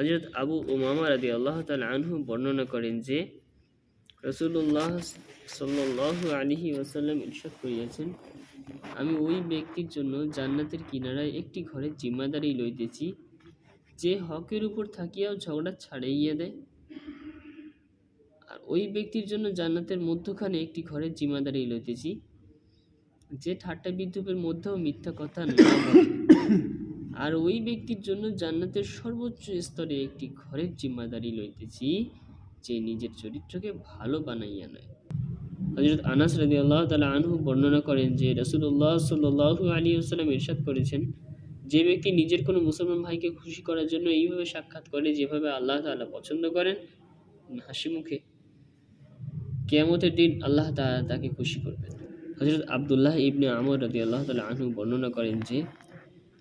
হজরত আবু উমামা রাদি আল্লাহ তাল আনহু বর্ণনা করেন যে রসুল্লাহ সাল্লাহ আলিহি ওসাল্লাম ইরশাদ করিয়াছেন, আমি ওই ব্যক্তির জন্য জান্নাতের কিনারায় একটি ঘরের জিম্মাদারি লইতেছি, যে হকের উপর থাকিয়াও ঝগড়া ছাড়াইয়া দেয়। আর ওই ব্যক্তির জন্য জান্নাতের মধ্যখানে একটি ঘরের জিম্মাদারি লইতেছি, যে ঠাট্টা বিদ্রুপের মধ্যেও মিথ্যা কথা না আর ওই ব্যক্তির জন্য জান্নাতের সর্বোচ্চ স্তরে একটি ঘরের জিম্মাদারি লইতেছি, যে নিজের চরিত্রকে ভালো বানাইয়া নেয়। হজরত আনাস রাদি আল্লাহ তালা আনহু বর্ণনা করেন যে রসুল্লাহ সাল্লু আলী আসসালাম ইরশাদ করেছেন, যে ব্যক্তি নিজের কোনো মুসলমান ভাইকে খুশি করার জন্য এইভাবে সাক্ষাৎ করে যেভাবে আল্লাহ তাআলা পছন্দ করেন, হাসি মুখে কেয়ামতের দিন আল্লাহ তাআলা তাকে খুশি করবেন। হজরত আবদুল্লাহ ইবনে আমর রাদি আল্লাহ তালা আনহু বর্ণনা করেন যে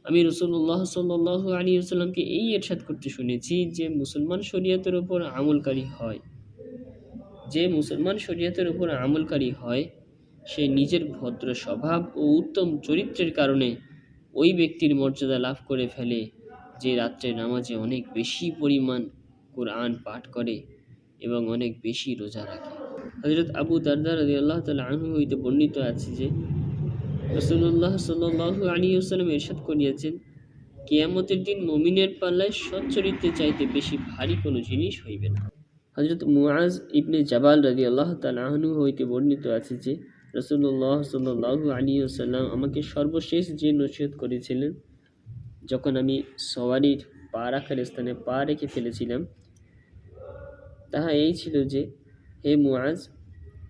আমি রসুল্লাহ সাল্লু আলী আসসালামকে এই এরশাদ করতে শুনেছি যে মুসলমান শরীয়তের উপর আমলকারী হয়। যে মুসলমান শরীয়তের উপর আমলকারী হয়, সে নিজের ভদ্র স্বভাব ও উত্তম চরিত্রের কারণে ওই ব্যক্তির মর্যাদা লাভ করে ফেলে যে রাত্রে নামাজে অনেক বেশি পরিমাণ কোরআন পাঠ করে এবং অনেক বেশি রোজা রাখে। হজরত আবু দারদা রাজি আল্লাহ তালা আনহু হইতে বর্ণিত আছে যে রসুল্লাহ সাল্লু আলী আসসালাম এরশাদ করিয়াছেন, কেয়ামতের দিন মমিনের পাল্লায় সচ্চরিত্রে চাইতে বেশি ভারী কোনো জিনিস হইবে না। হজরত মুআজ ইবনে জাবাল রাজি আল্লাহ তালাহনু হইতে বর্ণিত আছে যে রসুল্লাহ সাল্লু আলী আসাল্লাম আমাকে সর্বশেষ যে নসিহত করেছিলেন, যখন আমি সওয়ারির পা রাখার স্থানে পা রেখে ফেলেছিলাম, তাহা এই ছিল যে, হে মুআজ,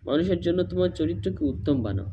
মানুষের জন্য তোমার চরিত্রকে উত্তম বানাও।